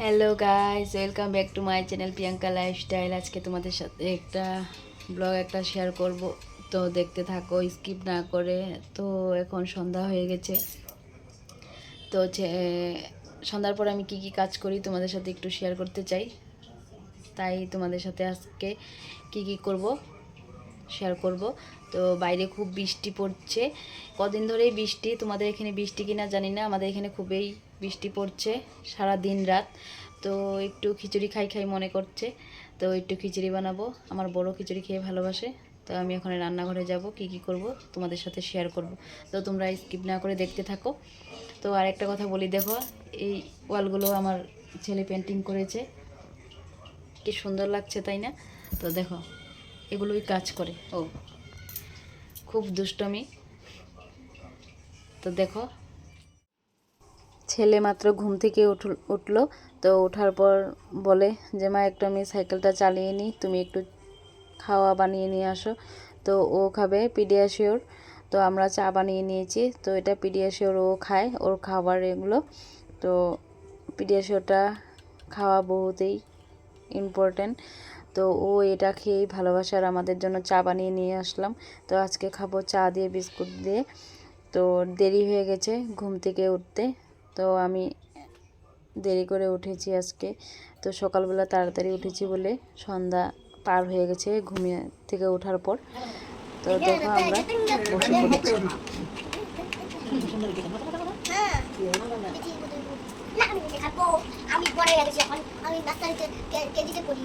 Hello guys welcome back to my channel Priyanka lifestyle আজকে তোমাদের সাথে একটা ব্লগ একটা শেয়ার করব। তো দেখতে থাকো স্কিপ না করে। তো এখন সন্ধ্যা হয়ে গেছে। তো সন্ধ্যার পর আমি কি কি কাজ করি তোমাদের সাথে একটু শেয়ার করতে চাই। তাই তোমাদের সাথে আজকে কি কি করব। শেয়ার করব। তো বাইরে খুব বৃষ্টি পড়ছে। কদিন ধরেই বৃষ্টি। তোমাদের এখানে বৃষ্টি কিনা জানি না। আমাদের এখানে খুবই বৃষ্টি পড়ছে সারা দিন রাত। তো একটু খিচুড়ি খাই খাই মনে করছে। তো একটু খিচুড়ি বানাবো। আমার বড় খিচুড়ি খেয়ে ভালোবাসে। তো আমি এখন রান্নাঘরে যাব, কি কি করব তোমাদের সাথে শেয়ার করব। তো তোমরা স্কিপ না করে দেখতে থাকো। তো আর একটা কথা বলি, দেখো, এই ওয়ালগুলো আমার ছেলে পেন্টিং করেছে। কি সুন্দর লাগছে, তাই না? তো দেখো এগুলোই কাজ করে। ও। খুব দুষ্টমি। তো দেখো ছেলে মাত্র ঘুম থেকে উঠল উঠল তো ওঠার পর বলে যে মা একটু আমি সাইকেলটা চালিয়ে নিই তুমি একটু খাওয়া বানিয়ে নিয়ে আসো। তো ও খাবে পিডিয়াশিওর। তো আমরা চা বানিয়ে নিয়েছি তো এটা পিডিয়াশিওর ও খায় ওর খাবার এগুলো। তো পিডিয়াশিওরটা খাওয়া বহুতেই ইম্পর্ট্যান্ট তো ও এটা খেয়েই ভালোবাসার আমাদের জন্য চা বানিয়ে নিয়ে আসলাম। তো আজকে খাব চা দিয়ে, বিস্কুট দিয়ে। তো দেরি হয়ে গেছে ঘুম থেকে উঠতে। তো আমি দেরি করে উঠেছি আজকে। তো সকালবেলা তাড়াতাড়ি উঠেছি বলে সন্ধ্যা পার হয়ে গেছে ঘুমিয়ে থেকে ওঠার পর। তো দেখো আমরা বসে পড়েছি। আমি আমি গেছি এখন আমি কেজিতে পড়ি।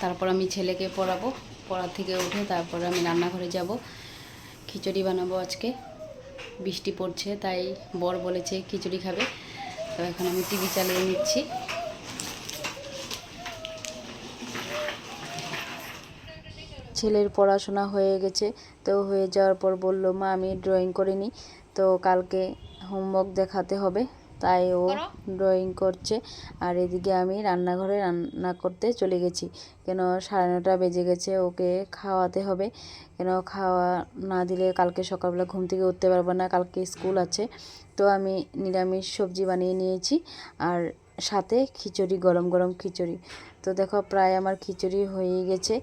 তারপর আমি ছেলেকে পড়াবো। পড়ার থেকে উঠে তারপর আমি রান্নাঘরে যাব। খিচুড়ি বানাবো আজকে। বৃষ্টি পড়ছে, তাই বর বলেছে খিচুড়ি খাবে। তো এখন আমি টিভি চালিয়ে নিচ্ছি। ছেলের পড়াশোনা হয়ে গেছে, তো হয়ে যাওয়ার পর বলল, মা, আমি ড্রয়িং করে নিই। তো কালকে হোমওয়ার্ক দেখাতে হবে। তাই ও ড্রয়িং করছে। আর এদিকে আমি রান্নাঘরে রান্না করতে চলে গেছি। কেন সাড়ে নটা বেজে গেছে ওকে খাওয়াতে হবে। কেন খাওয়া না দিলে কালকে সকালবেলা ঘুম থেকে উঠতে পারব না কালকে স্কুল আছে। তো আমি নিরামিষ সবজি বানিয়ে নিয়েছি আর সাথে খিচুড়ি গরম গরম খিচুড়ি। তো দেখো প্রায় আমার খিচুড়ি হয়েই গেছে।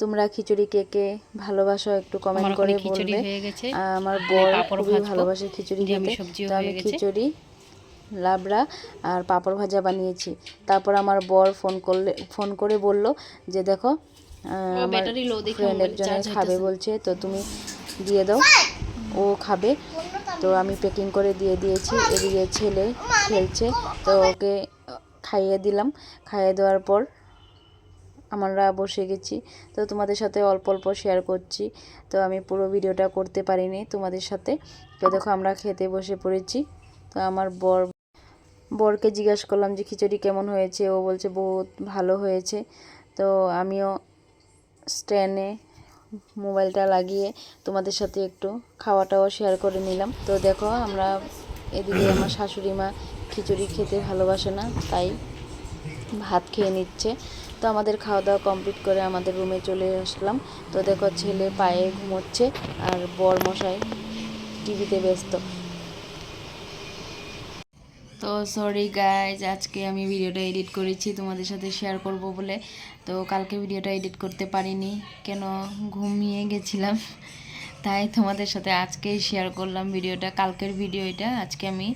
তোমরা খিচুড়ি কে কে ভালোবাসো একটু কমেন্ট করে বলবে। আমার বর খুবই ভালোবাসে খিচুড়ি খেতে। তো আমি খিচুড়ি লাবড়া আর পাঁপড় ভাজা বানিয়েছি। তারপর আমার বর ফোন করলে ফোন করে বলল যে দেখো আহ, আমার ফ্রেন্ড একজনে খাবে বলছে তো তুমি দিয়ে দাও ও খাবে। তো আমি প্যাকিং করে দিয়ে দিয়েছি এদিকে ছেলে খেলছে তো ওকে খাইয়ে দিলাম। খাইয়ে দেওয়ার পর আমরা বসে গেছি। তো তোমাদের সাথে অল্প অল্প শেয়ার করছি। তো আমি পুরো ভিডিওটা করতে পারিনি তোমাদের সাথে। তো দেখো আমরা খেতে বসে পড়েছি। তো আমার বর, বরকে জিজ্ঞাসা করলাম যে খিচুড়ি কেমন হয়েছে? ও বলছে বহুত ভালো হয়েছে। তো আমিও স্ট্যান্ডে মোবাইলটা লাগিয়ে তোমাদের সাথে একটু খাওয়াটাও শেয়ার করে নিলাম। তো দেখো আমরা এদিকে আমার শাশুড়ি মা খিচুড়ি খেতে ভালোবাসে না, তাই ভাত খেয়ে নিচ্ছে। তো আমাদের খাওয়া দাওয়া কমপ্লিট করে আমাদের রুমে চলে আসলাম। তো দেখো ছেলে পায়ে ঘুমোচ্ছে আর বর মশাই টিভিতে ব্যস্ত। তো সরি গাইজ আজকে আমি ভিডিওটা এডিট করেছি, তোমাদের সাথে শেয়ার করব বলে। তো কালকে ভিডিওটা এডিট করতে পারিনি, কেন ঘুমিয়ে গেছিলাম। তাই তোমাদের সাথে আজকেই শেয়ার করলাম ভিডিওটা কালকের ভিডিও এটা, আজকে আমি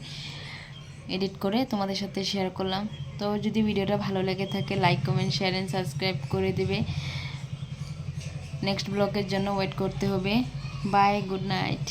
এডিট করে তোমাদের সাথে শেয়ার করলাম। তো যদি ভিডিওটা ভালো লেগে থাকে like comment share and subscribe করে দেবে। নেক্সট ব্লগের জন্য ওয়েট করতে হবে। Bye good night